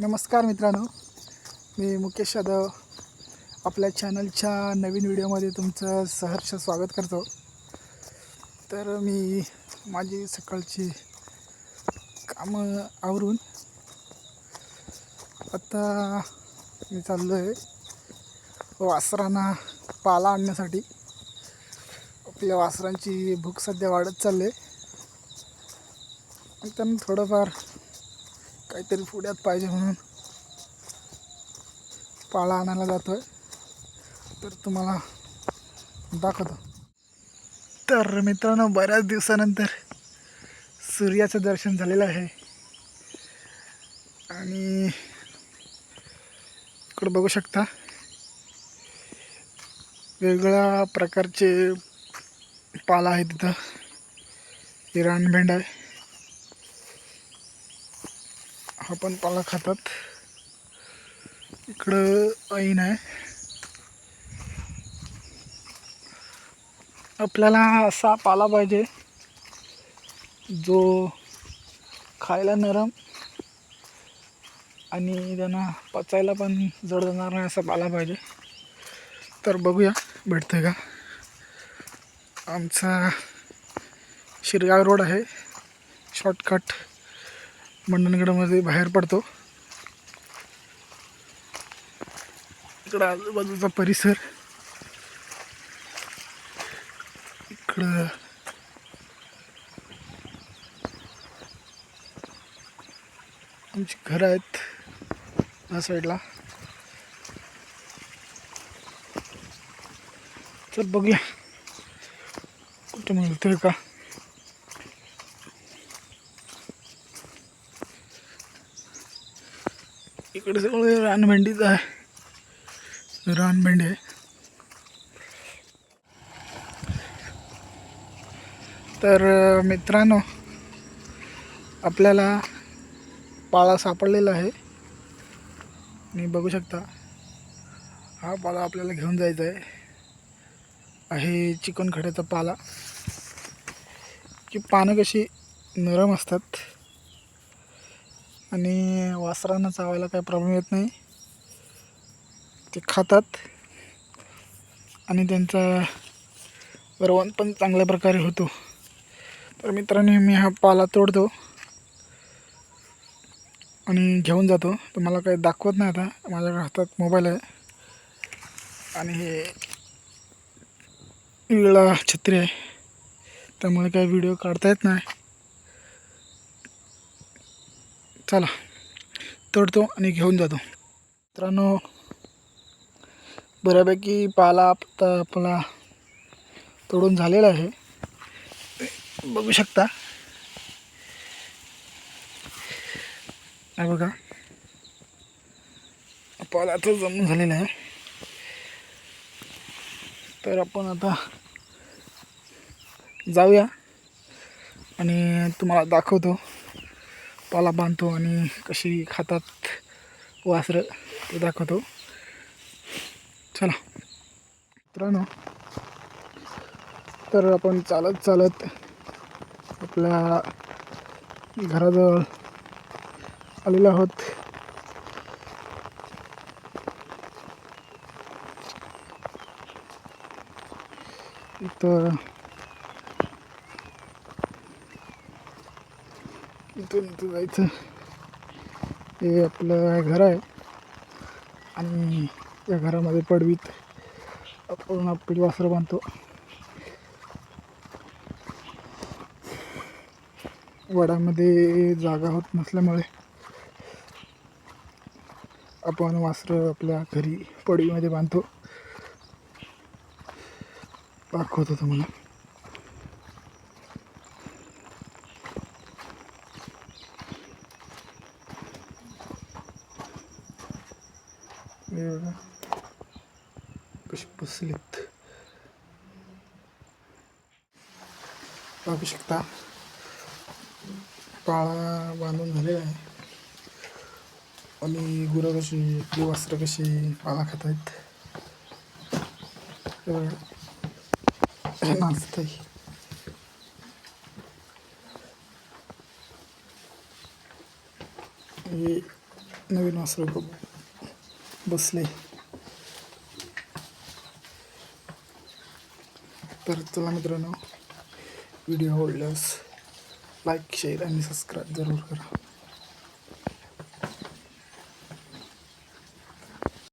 नमस्कार मित्रांनो. मी मुकेश यादव. आपल्या चॅनलच्या नवीन व्हिडिओमध्ये तुमचं सहर्ष स्वागत करतो. तर मी माझी सकाळची कामं आवरून आता मी चाललो आहे वासरांना पाला आणण्यासाठी. आपल्या वासरांची भूक सध्या वाढत चालली आहे त्यांना थोडंफार काहीतरी पुढ्यात पाहिजे म्हणून पाळा आणायला जातो आहे तर तुम्हाला दाखवतो. तर मित्रांनो बऱ्याच दिवसानंतर सूर्याचं दर्शन झालेलं आहे. आणि इकडं बघू शकता वेगवेगळ्या प्रकारचे पाला आहे तिथं. इराण भेंड आहे. हा पण पाला खातात. इकडं ऐन आहे. आपल्याला असा पाला पाहिजे जो खायला नरम आणि त्यांना पचायला पण जड जाणार नाही असा पाला पाहिजे. तर बघूया भेटते का? आमचा शिरगाव रोड आहे. शॉर्टकट मंडणगडमध्ये बाहेर पडतो. इकडं आजूबाजूचा परिसर. इकडं आमची घरं आहेत या साईडला. तर बघूया. कुठे मिळतोय का? इकडे सगळं रानभेंडीच आहे. रानभेंडी आहे. तर मित्रांनो आपल्याला पाळा सापडलेला आहे. मी बघू शकता हा पाला आपल्याला घेऊन जायचा आहे. आहे चिकन खड्याचा पाला. की पानं कशी नरम असतात. आणि वासरांना चावायला काही प्रॉब्लेम येत नाही. ते खातात. आणि त्यांचा वरवण पण चांगल्या प्रकारे होतो. तर मित्रांनो मी हा पाला तोडतो. आणि घेऊन जातो. तर मला काही दाखवत नाही आता. माझ्या हातात मोबाईल आहे. आणि हे वेगळा छत्री आहे. त्यामुळे काही व्हिडिओ काढता येत नाही. चला तोडतो आणि घेऊन जातो. मित्रांनो बऱ्यापैकी पाला आता आपला तोडून झालेला आहे. बघू शकता. बघा. पाला आता जमून झालेला आहे. तर आपण आता जाऊया आणि तुम्हाला दाखवतो. पाला बांधतो आणि कशी खातात वासरं ते दाखवतो. चला. मित्रांनो तर आपण चालत चालत आपल्या घराजवळ आलेलो आहोत. इथं इथून इथं जायचं. हे आपलं घर आहे. आणि या घरामध्ये पडवीत आपण आपली वासरं बांधतो. वडामध्ये जागा होत नसल्यामुळे आपण वासरं आपल्या घरी पडवीमध्ये बांधतो. दाखवतो तुम्हाला. हे बघा कशी बसलीत बघू शकता. पाळा बांधून झालेला आहे. आणि गुरं कशी वस्त्र कशी पाळा खात आहेत हे आहे. हे नाचतंय नवीन बसले. तर चला मित्रांनो व्हिडिओ आवडल्यास लाईक शेअर आणि सबस्क्राईब जरूर करा.